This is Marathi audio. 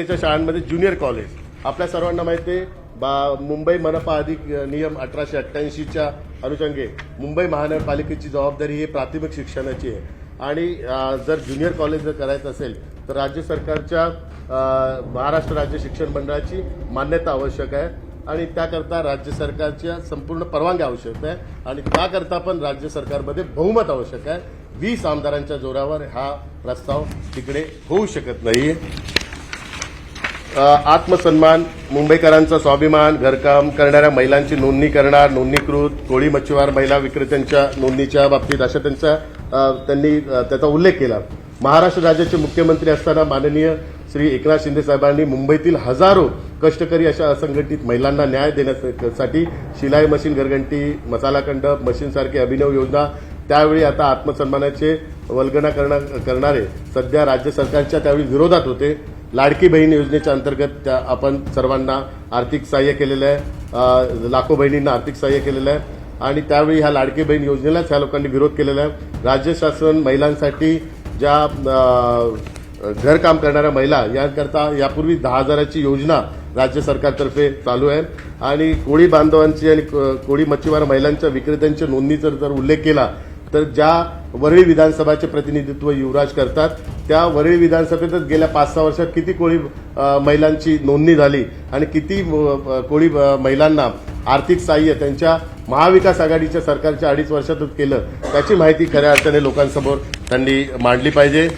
शाळांमध्ये ज्युनियर कॉलेज. आपल्या सर्वांना माहिती आहे बा मुंबई मनपा अधिक नियम अठराशे अठ्ठ्याऐंशीच्या अनुषंगे मुंबई महानगरपालिकेची जबाबदारी ही प्राथमिक शिक्षणाची आहे. आणि जर ज्युनियर कॉलेज जर करायचं असेल तर राज्य सरकारच्या महाराष्ट्र राज्य शिक्षण मंडळाची मान्यता आवश्यक आहे आणि त्याकरता राज्य सरकारच्या संपूर्ण परवानगी आवश्यक आहे आणि त्याकरता पण राज्य सरकारमध्ये बहुमत आवश्यक आहे. वीस आमदारांच्या जोरावर हा प्रस्ताव तिकडे होऊ शकत नाही आत्मसन्मान मुंबईकरांचा स्वाभिमान घरकाम करणाऱ्या महिलांची नोंदणी करणार नोंदणीकृत कोळी मच्छीमार महिला विक्रेत्यांच्या नोंदणीच्या बाबतीत अशा त्यांचा त्यांनी त्याचा उल्लेख केला. महाराष्ट्र राज्याचे मुख्यमंत्री असताना माननीय श्री एकनाथ शिंदे साहेबांनी मुंबईतील हजारो कष्टकरी अशा असंघटित महिलांना न्याय देण्यासाठी शिलाई मशीन घरघंटी मसालाखंड मशीनसारखी अभिनव योजना त्यावेळी आता आत्मसन्मानाचे वल्गना करणार करणारे सध्या राज्य सरकारच्या त्यावेळी विरोधात होते. लाडकी बहीण योजनेच्या अंतर्गत त्या आपण सर्वांना आर्थिक सहाय्य केलेलं आहे. लाखो बहिणींना आर्थिक सहाय्य केलेलं आहे. आणि त्यावेळी ह्या लाडकी बहीण योजनेलाच ह्या लोकांनी विरोध केलेला आहे. राज्य शासन महिलांसाठी ज्या घरकाम करणाऱ्या महिला यांकरता यापूर्वी दहा हजाराची योजना राज्य सरकारतर्फे चालू आहे. आणि कोळी बांधवांची आणि कोळी मच्छीमार महिलांच्या विक्रेत्यांच्या नोंदणीचा जर उल्लेख केला तर ज्या वरळी विधानसभाचे प्रतिनिधित्व युवराज करतात त्या वरळी विधानसभेतच गेल्या पाच सहा वर्षात किती कोळी महिलांची नोंदणी झाली आणि किती कोळी महिलांना आर्थिक सहाय्य त्यांच्या महाविकास आघाडीच्या सरकारच्या अडीच वर्षातच केलं त्याची माहिती खऱ्या अर्थाने लोकांसमोर त्यांनी मांडली पाहिजे.